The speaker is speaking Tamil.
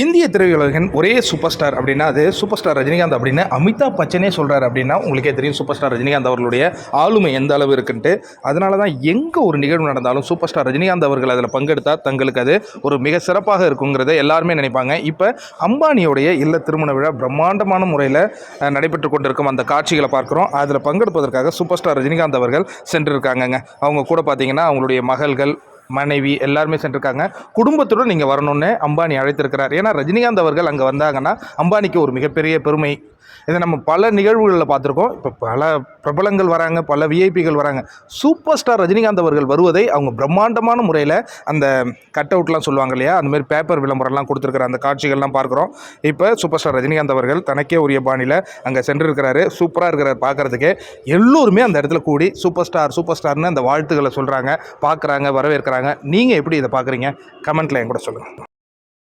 இந்திய திரையுலகின் ஒரே சூப்பர் ஸ்டார் அப்படின்னா அது சூப்பர் ஸ்டார் ரஜினிகாந்த் அப்படின்னு அமிதாப் பச்சனே சொல்கிறார் அப்படின்னா உங்களுக்கே தெரியும் சூப்பர் ஸ்டார் ரஜினிகாந்த் அவர்களுடைய ஆளுமை எந்த அளவு இருக்குன்ட்டு. அதனால தான் எங்கே ஒரு நிகழ்வு நடந்தாலும் சூப்பர் ஸ்டார் ரஜினிகாந்த் அவர்கள் அதில் பங்கெடுத்தால் தங்களுக்கு அது ஒரு மிக சிறப்பாக இருக்குங்கிறத எல்லாருமே நினைப்பாங்க. இப்போ அம்பானியோடைய இல்ல திருமண விழா பிரம்மாண்டமான முறையில் நடைபெற்று கொண்டிருக்கும் அந்த காட்சிகளை பார்க்குறோம். அதில் பங்கெடுப்பதற்காக சூப்பர் ஸ்டார் ரஜினிகாந்த் அவர்கள் சென்றிருக்காங்கங்க. அவங்க கூட பார்த்தீங்கன்னா அவங்களுடைய மகள்கள் மனைவி எல்லாருமே சென்றிருக்காங்க. குடும்பத்துடன் நீங்கள் வரணும்னு அம்பானி அழைத்திருக்கிறார். ஏன்னா ரஜினிகாந்த் அவர்கள் அங்கே வந்தாங்கன்னா அம்பானிக்கு ஒரு மிகப்பெரிய பெருமை. இதை நம்ம பல நிகழ்வுகளில் பார்த்துருக்கோம். இப்போ பல பிரபலங்கள் வராங்க பல விஐபிகள் வராங்க. சூப்பர் ஸ்டார் ரஜினிகாந்த் அவர்கள் வருவதை அவங்க பிரம்மாண்டமான முறையில் அந்த கட் அவுட்லாம் சொல்லுவாங்க இல்லையா? அந்த மாதிரி பேப்பர் விளம்பரம்லாம் கொடுத்துருக்குற அந்த காட்சிகள்லாம் பார்க்குறோம். இப்போ சூப்பர் ஸ்டார் ரஜினிகாந்த் அவர்கள் தனக்கே உரிய பாணியில் அங்கே சென்றிருக்கிறாரு. சூப்பராக இருக்கிறார் பார்க்குறதுக்கு. எல்லோருமே அந்த இடத்துல கூடி சூப்பர் ஸ்டார் சூப்பர் ஸ்டார்னு அந்த வாழ்த்துக்களை சொல்கிறாங்க பார்க்குறாங்க வரவேற்கிறாங்க. நீங்கள் எப்படி இதை பார்க்குறீங்க? கமெண்ட்டில் என் கூட சொல்லுங்கள்